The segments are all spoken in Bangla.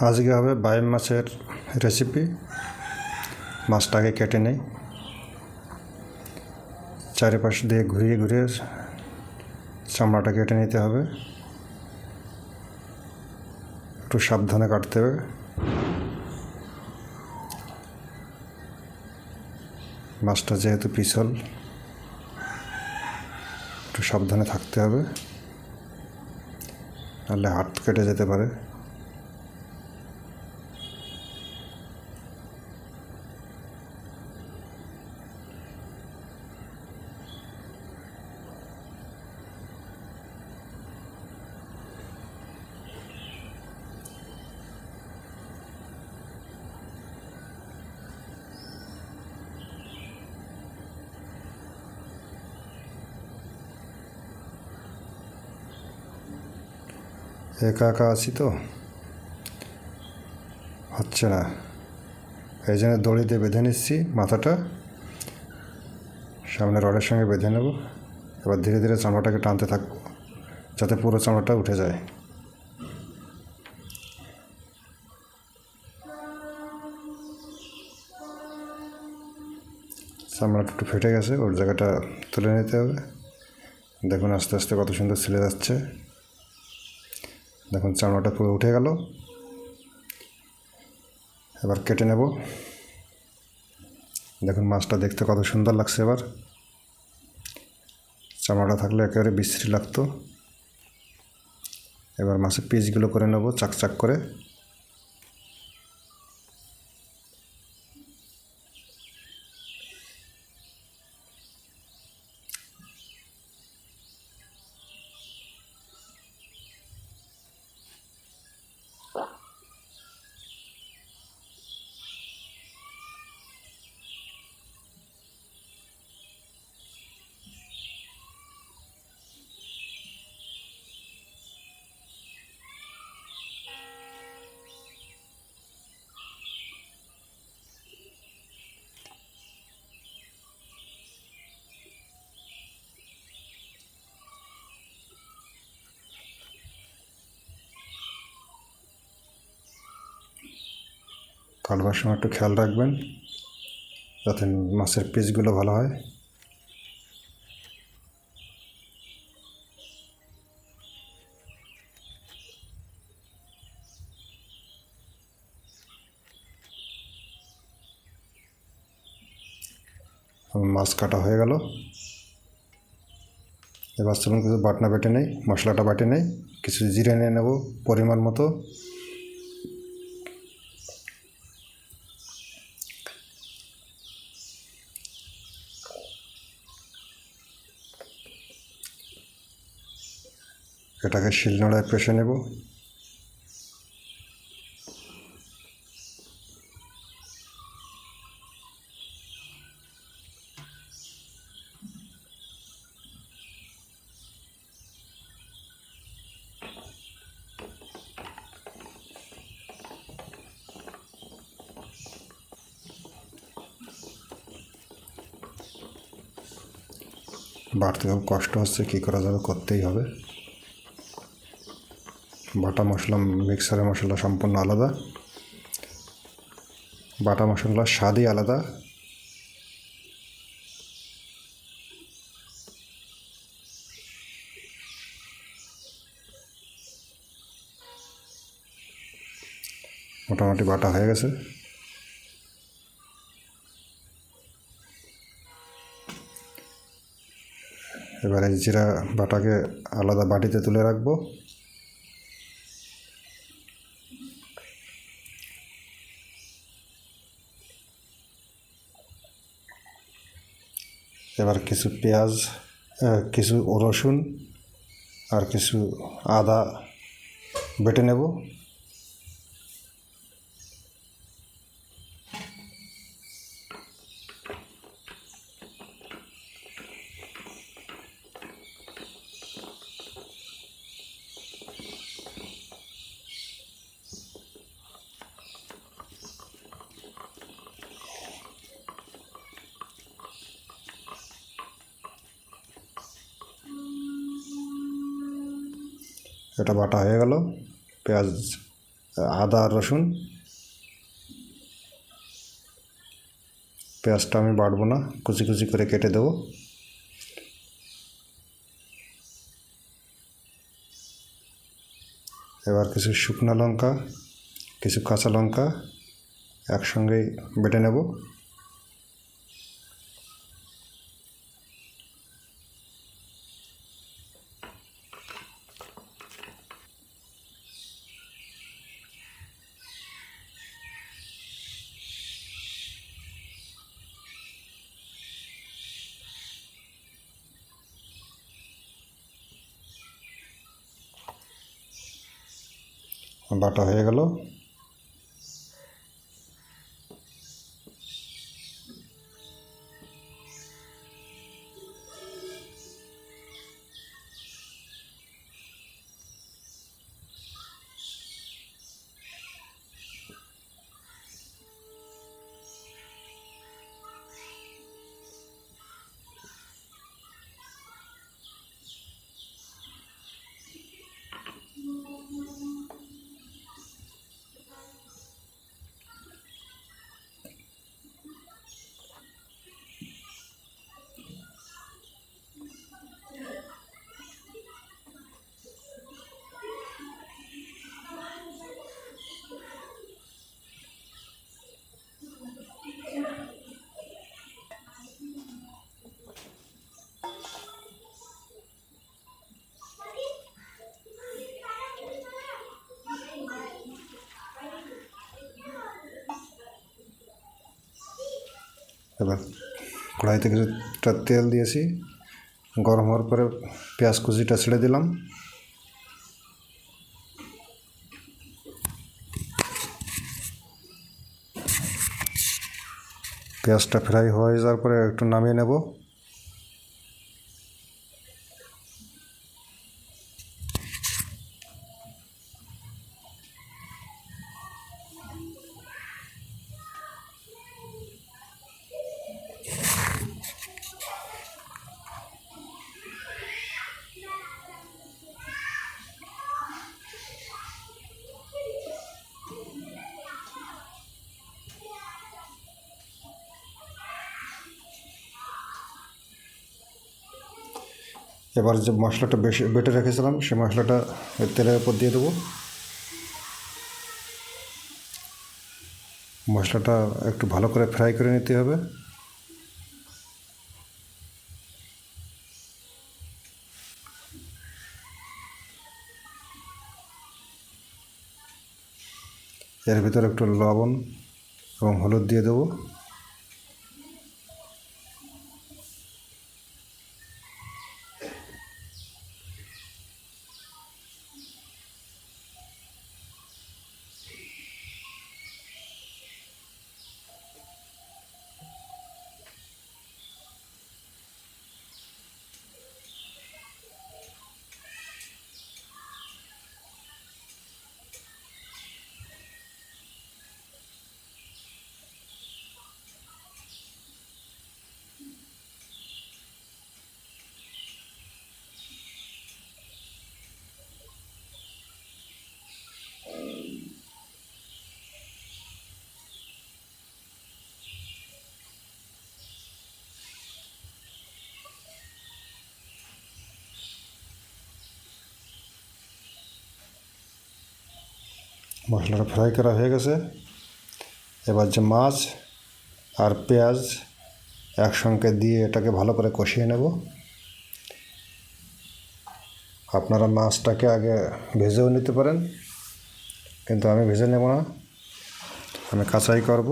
আজকে হবে বাইম মাছের রেসিপি মাছটাকে কেটে নেই। চারিপাশ দিয়ে ঘুরিয়ে ঘুরিয়ে চামড়াটা কেটে নিতে হবে। একটু সাবধানে কাটতে হবে। মাছটা যেহেতু পিছল, একটু সাবধানে থাকতে হবে। নাহলে হাত কেটে যেতে পারে। একা একা আছি তো। হচ্ছে না। এই জন্য দড়ি দিয়ে বেঁধে নিচ্ছি, মাথাটা। সামনে রডের সঙ্গে বেঁধে নেব। এবার ধীরে ধীরে চামড়াটাকে টানতে থাকব যাতে পুরো চামড়াটা উঠে যায়। চামড়াটা একটু ফেটে গেছে, ওর জায়গাটা তুলে নিতে হবে। দেখুন আস্তে আস্তে কত সুন্দর ছিলে যাচ্ছে। দেখুন, চামড়াটা পুরো উঠে গেল। এবার কেটে নেব। দেখুন, মাছটা দেখতে কত সুন্দর লাগছে এবার। চামড়াটা থাকলে একেবারে বিশ্রী লাগতো। এবার মাছের পিসগুলো করে নেব চাক চাক করে। কাটবার সময় একটু খেয়াল রাখবেন, যাতে মাছের পিসগুলো ভালো হয়। মাছ কাটা হয়ে গেল। এবার চলুন, কিছু বাটনা বেটে নেই, মশলাটা বাটে নেই, কিছু জিরে নিয়ে নেব পরিমাণ মতো। এটাকে শিলনোড়ায় পেশে নেব। বাড়তে কষ্ট হচ্ছে কী করা যাবে করতেই হবে। বাটা মশলা, মিক্সারের মশলা সম্পূর্ণ আলাদা। বাটা মশলার স্বাদই আলাদা। মোটামুটি বাটা হয়ে গেছে। এবারে জিরা বাটাকে আলাদা বাটিতে তুলে রাখব। এবার কিছু পেঁয়াজ কিছু রসুন আর কিছু আদা বেটে নেব। এটা বাটা হয়ে গেল। পেঁয়াজ, আদা, রসুন। পেঁয়াজটা আমি বাটবো না, কুচি কুচি করে কেটে দেবো। এবার কিছু শুকনো লঙ্কা, কিছু কাঁচা লঙ্কা একসঙ্গেই বেটে নেব। বাটা হয়ে গেল। এবার কড়াইতে কিছুটা তেল দিয়েছি, গরম হওয়ার পরে পেঁয়াজ কুচিটা ছেড়ে দিলাম। পেঁয়াজটা ফ্রাই হয়ে যাওয়ার পরে একটু নামিয়ে নেব। এবার যে মশলাটা বেশি, বেটে রেখেছিলাম, সে মশলাটা তেলের উপর দিয়ে দেবো। মশলাটা একটু ভালো করে ফ্রাই করে নিতে হবে। এর ভিতরে একটু লবণ এবং হলুদ দিয়ে দেবো। মশলাটা ফ্রাই করা হয়ে গেছে। এবার যে মাছ আর পেঁয়াজ একসঙ্গে দিয়ে এটাকে ভালো করে কষিয়ে নেব। আপনারা মাছটাকে আগে ভেজেও নিতে পারেন, কিন্তু আমি ভেজে নেব না। আমি কাঁচাই করব।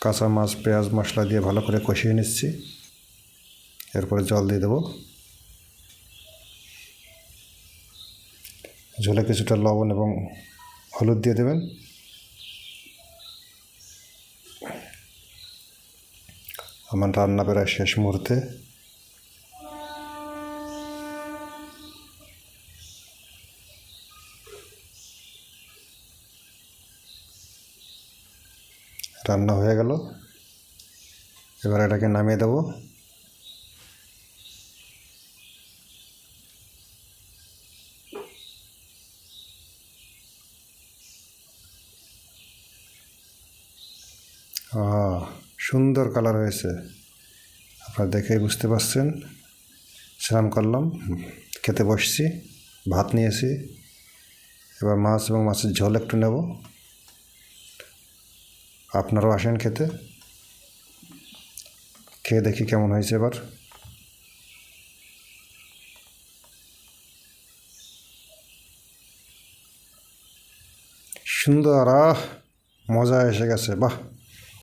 কাঁচা মাছ, পেঁয়াজ মশলা দিয়ে ভালো করে কষিয়ে নিচ্ছি। এরপরে জল দিয়ে দেবো। ঝোলে কিছুটা লবণ এবং হলুদ দিয়ে দেবেন। আমার রান্না প্রায় শেষ মুহূর্তে। রান্না হয়ে গেল। এবার এটাকে নামিয়ে দেবো। সুন্দর কালার হয়েছে। আপনারা দেখেই বুঝতে পারছেন। স্নান করলাম। খেতে বসছি, ভাত নিয়েছি। এবার মাছ এবং মাছের ঝোল একটু নেব। আপনারাও আসেন খেতে। খেয়ে দেখি কেমন হয়েছে এবার। সুন্দর আহ মজা এসে গেছে বাহ।